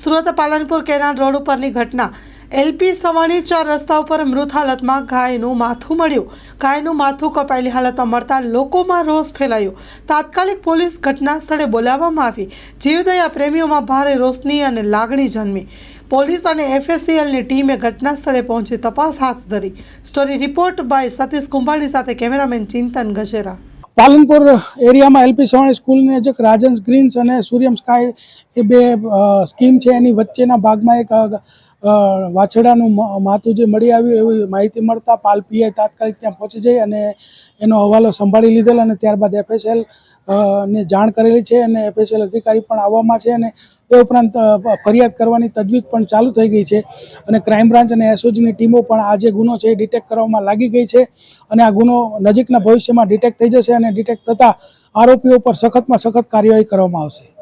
Surat Palanpur canal road ઉપરની ઘટના. LP Savani ચાર રસ્તા ઉપર મૃત હાલતમાં ગાયનું માથું મળ્યું. ગાયનું માથું કપાયેલી હાલતમાં મળતા લોકોમાં રોષ ફેલાયો. તાત્કાલિક પોલીસ ઘટના સ્થળે બોલાવવામાં આવી. જીવદયા પ્રેમીઓમાં ભારે રોષની અને લાગણી જન્મી. પોલીસ અને એફએસસીએલની ટીમે ઘટના સ્થળે પહોંચી તપાસ હાથ ધરી. Story report by Satish Kumbhani સાથે કેમેરામેન ચિંતન ગજેરા. પાલનપુર એરિયામાં એલપી સવાણી સ્કૂલની નજીક રાજન્સ ગ્રીન્સ અને સૂર્યમ સ્કાય એ બે સ્કીમ છે. એની વચ્ચેના ભાગમાં એક અ, માથું જે મળી આવ્યું એવી માહિતી મળતા પાલ પીઆઈ તાત્કાલિક ત્યાં પહોંચી જઈ અને એનો હવાલો સંભાળી લીધેલ અને ત્યારબાદ એફએસએલ ને જાણ કરેલી છે અને એફએસએલ અધિકારી પણ આવવામાં છે અને એ ઉપરાંત ફરિયાદ કરવાની તજવીજ પણ ચાલુ થઈ ગઈ છે અને ક્રાઇમ બ્રાન્ચ અને એસઓજીની ટીમો પણ આ જે ગુનો છે એ ડિટેક્ટ કરવામાં લાગી ગઈ છે અને આ ગુનો નજીકના ભવિષ્યમાં ડિટેક્ટ થઈ જશે અને ડિટેક્ટ થતાં આરોપીઓ પર સખતમાં સખત કાર્યવાહી કરવામાં આવશે.